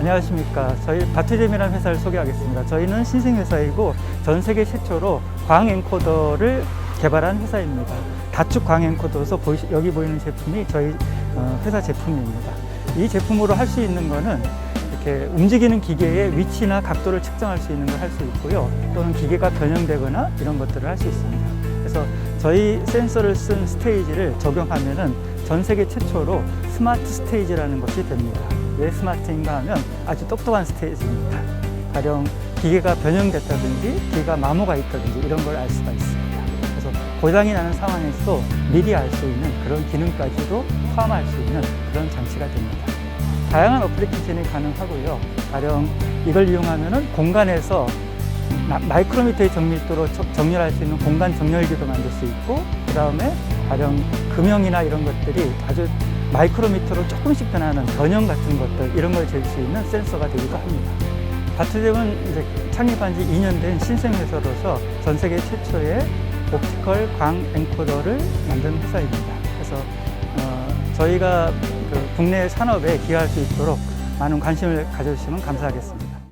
안녕하십니까. 저희 바투잼이라는 회사를 소개하겠습니다. 저희는 신생회사이고 전 세계 최초로 광 엔코더를 개발한 회사입니다. 다축 광 엔코더에서 보이, 여기 보이는 제품이 저희 어, 회사 제품입니다. 이 제품으로 할 수 있는 거는 이렇게 움직이는 기계의 위치나 각도를 측정할 수 있는 걸 할 수 있고요. 또는 기계가 변형되거나 이런 것들을 할 수 있습니다. 그래서 저희 센서를 쓴 스테이지를 적용하면은 전 세계 최초로 스마트 스테이지라는 것이 됩니다. 왜 스마트인가 하면 아주 똑똑한 스테이지입니다. 가령 기계가 변형됐다든지 기계가 마모가 있다든지 이런 걸 알 수가 있습니다. 그래서 고장이 나는 상황에서 미리 알 수 있는 그런 기능까지도 포함할 수 있는 그런 장치가 됩니다. 다양한 어플리케이션이 가능하고요. 가령 이걸 이용하면은 공간에서 마- 마이크로미터의 정밀도로 저- 정렬할 수 있는 공간 정렬기도 만들 수 있고 그 다음에 가령 금형이나 이런 것들이 아주 마이크로미터로 조금씩 변하는 변형 같은 것들 이런 걸 잴 수 있는 센서가 되기도 합니다. 바트잼은 이제 창립한 지 2년 된 신생 회사로서 전 세계 최초의 옵티컬 광 엔코더를 만든 회사입니다. 그래서 어, 저희가 그 국내 산업에 기여할 수 있도록 많은 관심을 가져주시면 감사하겠습니다.